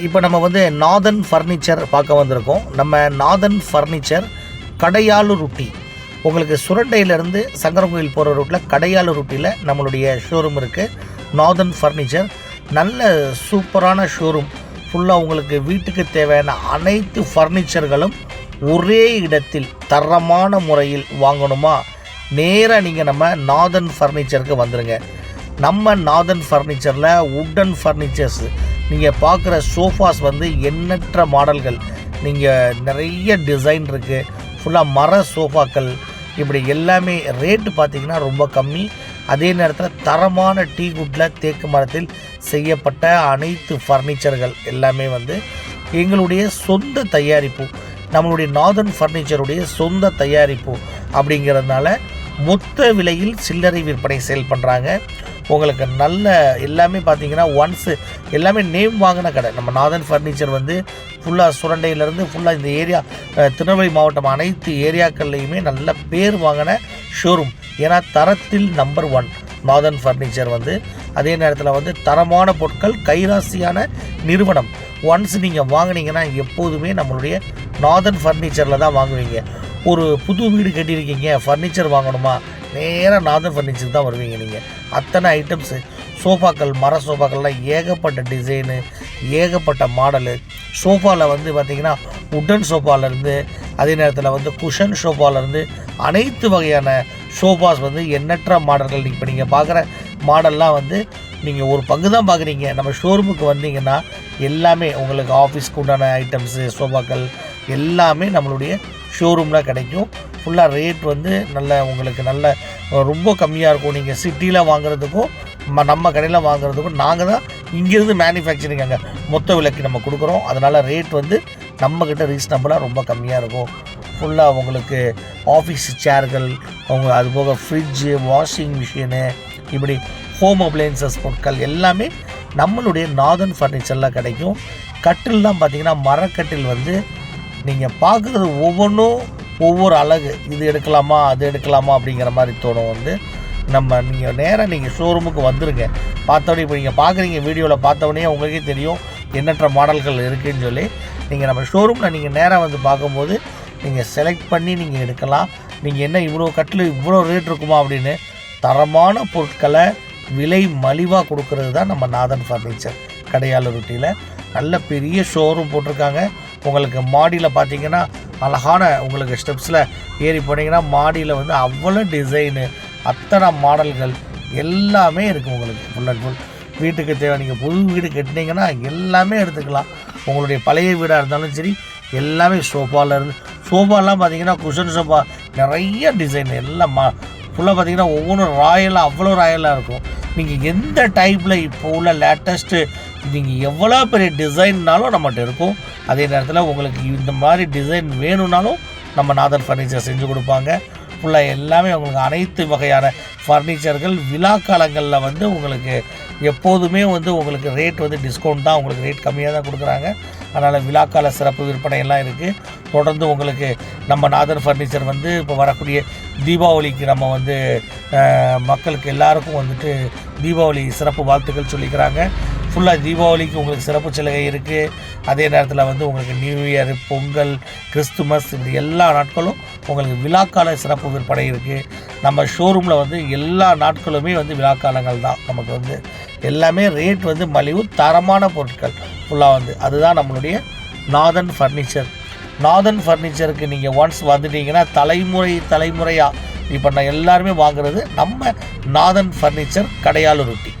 இப்போ நம்ம வந்து நாதன் ஃபர்னிச்சர் பார்க்க வந்திருக்கோம். நம்ம நாதன் ஃபர்னிச்சர் கடையாளு ரொட்டி. உங்களுக்கு சுரண்டையிலேருந்து சங்கரங்கோயில் போகிற ரூட்டில் கடையாளு ரொட்டியில் நம்மளுடைய ஷோரூம் இருக்குது நாதன் ஃபர்னிச்சர் நல்ல சூப்பரான ஷோரூம் ஃபுல்லாக உங்களுக்கு வீட்டுக்கு தேவையான அனைத்து ஃபர்னிச்சர்களும் ஒரே இடத்தில் தரமான முறையில் வாங்கணுமா? நேராக நீங்கள் நம்ம நாதன் ஃபர்னிச்சருக்கு வந்துடுங்க நம்ம நாதன் ஃபர்னிச்சரில் உட்டன் ஃபர்னிச்சர்ஸ் நீங்கள் பார்க்குற சோஃபாஸ் வந்து எண்ணற்ற மாடல்கள். நீங்கள் நிறைய டிசைன் இருக்குது ஃபுல்லாக மர சோஃபாக்கள் இப்படி எல்லாமே ரேட்டு பார்த்தீங்கன்னா ரொம்ப கம்மி. அதே நேரத்தில் தரமான டீ குட்டில் தேக்கு மரத்தில் செய்யப்பட்ட அனைத்து ஃபர்னிச்சர்கள் எல்லாமே வந்து எங்களுடைய சொந்த தயாரிப்பு. நம்மளுடைய நாதன் ஃபர்னிச்சருடைய சொந்த தயாரிப்பு அப்படிங்கிறதுனால மொத்த விலையில் சில்லறை விற்பனை சேல் பண்ணுறாங்க உங்களுக்கு நல்ல எல்லாமே பார்த்தீங்கன்னா ஒன்ஸு எல்லாமே நேம் வாங்கின கடை. நம்ம நாதன் ஃபர்னிச்சர் வந்து ஃபுல்லாக சுரண்டையிலேருந்து ஃபுல்லாக இந்த ஏரியா திருநெல்வேலி மாவட்டம் அனைத்து ஏரியாக்கள்லேயுமே நல்ல பேர் வாங்கின ஷோரூம் ஏன்னா தரத்தில் நம்பர் ஒன் நாதன் ஃபர்னிச்சர் வந்து. அதே நேரத்தில் வந்து தரமான பொருட்கள் கைராசியான நிறுவனம். ஒன்ஸ் நீங்கள் வாங்கினீங்கன்னா எப்போதுமே நம்மளுடைய நாதன் ஃபர்னிச்சரில் தான் வாங்குவீங்க. ஒரு புது வீடு கட்டியிருக்கீங்க ஃபர்னிச்சர் வாங்கணுமா? நேராக நாதர் ஃபர்னிச்சர் தான் வருவீங்க நீங்கள் அத்தனை ஐட்டம்ஸு சோஃபாக்கள் மர சோஃபாக்கள்லாம் ஏகப்பட்ட டிசைனு ஏகப்பட்ட மாடலு சோஃபாவில் வந்து பார்த்திங்கன்னா உட்டன் சோஃபாலேருந்து அதே நேரத்தில் வந்து குஷன் சோஃபாலேருந்து அனைத்து வகையான சோஃபாஸ் வந்து எண்ணற்ற மாடல்கள் இப்போ நீங்கள் பார்க்குற மாடல்லாம் வந்து நீங்கள் ஒரு பங்கு தான் பார்க்குறீங்க நம்ம ஷோரூமுக்கு வந்தீங்கன்னா எல்லாமே உங்களுக்கு ஆஃபீஸ்க்கு உண்டான ஐட்டம்ஸு சோஃபாக்கள் எல்லாமே நம்மளுடைய ஷோரூமில் கிடைக்கும். ஃபுல்லாக ரேட் வந்து நல்ல உங்களுக்கு நல்ல ரொம்ப கம்மியாக இருக்கும். நீங்கள் சிட்டியில் வாங்குறதுக்கும் ம- நம்ம கடையில் வாங்குறதுக்கும் நாங்கள் தான் இங்கேருந்து மேனுஃபேக்சரிங் அங்கே மொத்த விலைக்கு நம்ம கொடுக்குறோம். அதனால் ரேட் வந்து நம்மக்கிட்ட ரீசனபுளாக ரொம்ப கம்மியாக இருக்கும். ஃபுல்லாக உங்களுக்கு ஆஃபீஸ் சேர்கள் அவங்க அதுபோக ஃப்ரிட்ஜு வாஷிங் மிஷினு இப்படி ஹோம் அப்ளையன்சஸ் பொருட்கள் எல்லாமே நம்மளுடைய நாதன் ஃபர்னிச்சரில் கிடைக்கும். கட்டில்லாம் பார்த்திங்கன்னா மரக்கட்டில் வந்து நீங்கள் பார்க்குறது ஒவ்வொன்றும் ஒவ்வொரு அழகு. இது எடுக்கலாமா அது எடுக்கலாமா அப்படிங்கிற மாதிரி தோணும். வந்து நம்ம நீங்கள் நேராக நீங்கள் ஷோரூமுக்கு வந்துடுங்க பார்த்தோன்னே இப்போ நீங்கள் பார்க்குறீங்க வீடியோவில் பார்த்தோன்னே உங்களுக்கே தெரியும் எண்ணற்ற மாடல்கள் இருக்குதுன்னு சொல்லி. நீங்கள் நம்ம ஷோரூமில் நீங்கள் நேராக வந்து பார்க்கும்போது நீங்கள் செலக்ட் பண்ணி நீங்கள் எடுக்கலாம். நீங்கள் என்ன இவ்வளோ கட்டில் இவ்வளோ ரேட் இருக்குமா அப்படின்னு தரமான பொருட்களை விலை மலிவாக கொடுக்கறது தான் நம்ம நாதன் ஃபர்னிச்சர் கடையாள ரொட்டியில் நல்ல பெரிய ஷோரூம் போட்டிருக்காங்க. உங்களுக்கு மாடியில் பார்த்தீங்கன்னா அழகான உங்களுக்கு ஸ்டெப்ஸில் ஏறி போனீங்கன்னா மாடியில் வந்து அவ்வளோ டிசைனு அத்தனை மாடல்கள் எல்லாமே இருக்குது உங்களுக்கு. ஃபுல் அண்ட் ஃபுல் வீட்டுக்கு தேவை நீங்கள் புது வீடு கட்டினீங்கன்னா எல்லாமே எடுத்துக்கலாம். உங்களுடைய பழைய வீடாக இருந்தாலும் சரி எல்லாமே சோஃபாவில் இருந்து சோஃபாலாம் பார்த்தீங்கன்னா குஷன் சோஃபா நிறைய டிசைன் எல்லாம் மா ஃபுல்லாக பார்த்தீங்கன்னா ஒவ்வொன்றும் ராயலாக அவ்வளோ ராயலாக இருக்கும். நீங்கள் எந்த டைப்பில் இப்போ உள்ள லேட்டஸ்ட்டு நீங்கள் எவ்வளோ பெரிய டிசைன்னாலும் நம்மகிட்ட இருக்கும். அதே நேரத்தில் உங்களுக்கு இந்த மாதிரி டிசைன் வேணும்னாலும் நம்ம நாதர் ஃபர்னிச்சர் செஞ்சு கொடுப்பாங்க. ஃபுல்லாக எல்லாமே உங்களுக்கு அனைத்து வகையான ஃபர்னிச்சர்கள் விழா காலங்களில் வந்து உங்களுக்கு எப்போதுமே வந்து உங்களுக்கு ரேட் வந்து டிஸ்கவுண்ட் தான். உங்களுக்கு ரேட் கம்மியாக தான் கொடுக்குறாங்க. அதனால் விழாக்கால சிறப்பு விற்பனை எல்லாம் இருக்குது தொடர்ந்து உங்களுக்கு நம்ம நாதர் ஃபர்னிச்சர் வந்து இப்போ வரக்கூடிய தீபாவளிக்கு நம்ம வந்து மக்களுக்கு எல்லாருக்கும் வந்துட்டு தீபாவளி சிறப்பு வாழ்த்துக்கள் சொல்லிக்கிறாங்க. ஃபுல்லாக தீபாவளிக்கு உங்களுக்கு சிறப்பு சலுகை இருக்குது அதே நேரத்தில் வந்து உங்களுக்கு நியூ இயர் பொங்கல் கிறிஸ்துமஸ் இப்படி எல்லா நாட்களும் உங்களுக்கு விழாக்கால சிறப்பு விற்பனை இருக்குது நம்ம ஷோரூமில் வந்து எல்லா நாட்களுமே வந்து விழாக்காலங்கள் தான். நமக்கு வந்து எல்லாமே ரேட் வந்து மலிவு தரமான பொருட்கள் ஃபுல்லாக வந்து. அதுதான் நம்மளுடைய நாதன் ஃபர்னிச்சர் நாதன் ஃபர்னிச்சருக்கு நீங்கள் ஒன்ஸ் வந்துட்டீங்கன்னா தலைமுறை தலைமுறையாக இப்போ நான் எல்லாருமே வாங்குறது நம்ம நாதன் ஃபர்னிச்சர் கடையாளு ரொட்டி.